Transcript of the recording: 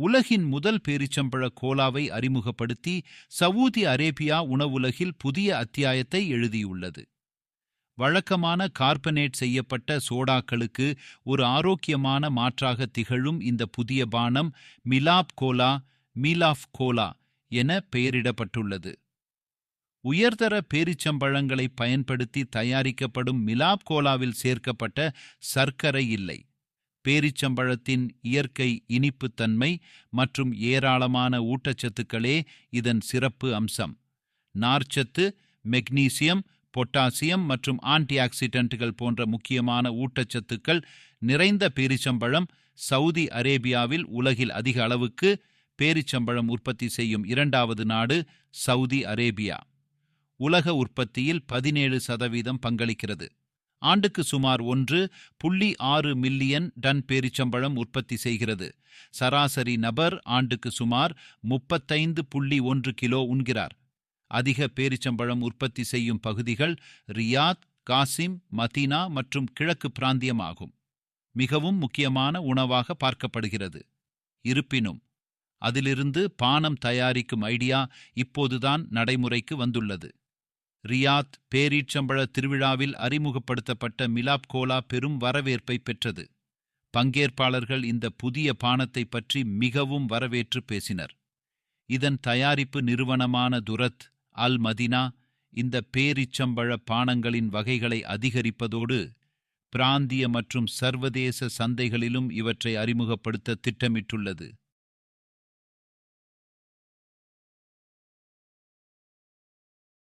உலகின் முதல் பேரிச்சம்பழ கோலாவை அறிமுகப்படுத்தி சவூதி அரேபியா உணவுலகில் புதிய அத்தியாயத்தை எழுதியுள்ளது. வழக்கமான கார்பனேட் செய்யப்பட்ட சோடாக்களுக்கு ஒரு ஆரோக்கியமான மாற்றாக திகழும் இந்த புதிய பானம் மிலாப் கோலா மீலாஃப் கோலா என பெயரிடப்பட்டுள்ளது. உயர்தர பேரிச்சம்பழங்களை பயன்படுத்தி தயாரிக்கப்படும் மிலாப் கோலாவில் சேர்க்கப்பட்ட சர்க்கரை இல்லை. பேரிச்சம்பழத்தின் இயற்கை இனிப்புத்தன்மை மற்றும் ஏராளமான ஊட்டச்சத்துக்களே இதன் சிறப்பு அம்சம். நார்ச்சத்து மெக்னீசியம் பொட்டாசியம் மற்றும் ஆன்டிஆக்சிடென்ட்கள் போன்ற முக்கியமான ஊட்டச்சத்துக்கள் நிறைந்த பேரிச்சம்பழம் சவுதி அரேபியாவில் உலகில் அதிக அளவுக்கு பேரிச்சம்பழம் உற்பத்தி செய்யும் இரண்டாவது நாடு சவுதி அரேபியா. உலக உற்பத்தியில் பதினேழு சதவீதம் பங்களிக்கிறது. ஆண்டுக்கு சுமார் ஒன்று புள்ளி ஆறு மில்லியன் டன் பேரிச்சம்பழம் உற்பத்தி செய்கிறது. சராசரி நபர் ஆண்டுக்கு சுமார் முப்பத்தைந்து புள்ளி ஒன்று கிலோ உண்கிறார். அதிக பேரிச்சம்பழம் உற்பத்தி செய்யும் பகுதிகள் ரியாத் காசிம் மதீனா மற்றும் கிழக்கு பிராந்தியமாகும். மிகவும் முக்கியமான உணவாக பார்க்கப்படுகிறது. இருப்பினும் அதிலிருந்து பானம் தயாரிக்கும் ஐடியா இப்போதுதான் நடைமுறைக்கு வந்துள்ளது. ரியாத் பேரீச்சம்பழ திருவிழாவில் அறிமுகப்படுத்தப்பட்ட மிலாப் கோலா பெரும் வரவேற்பை பெற்றது. பங்கேற்பாளர்கள் இந்த புதிய பானத்தை பற்றி மிகவும் வரவேற்று பேசினர். இதன் தயாரிப்பு நிறுவனமான துரத் அல் மதினா இந்த பேரிச்சம்பழ பானங்களின் வகைகளை அதிகரிப்பதோடு பிராந்திய மற்றும் சர்வதேச சந்தைகளிலும் இவற்றை அறிமுகப்படுத்த திட்டமிட்டுள்ளது.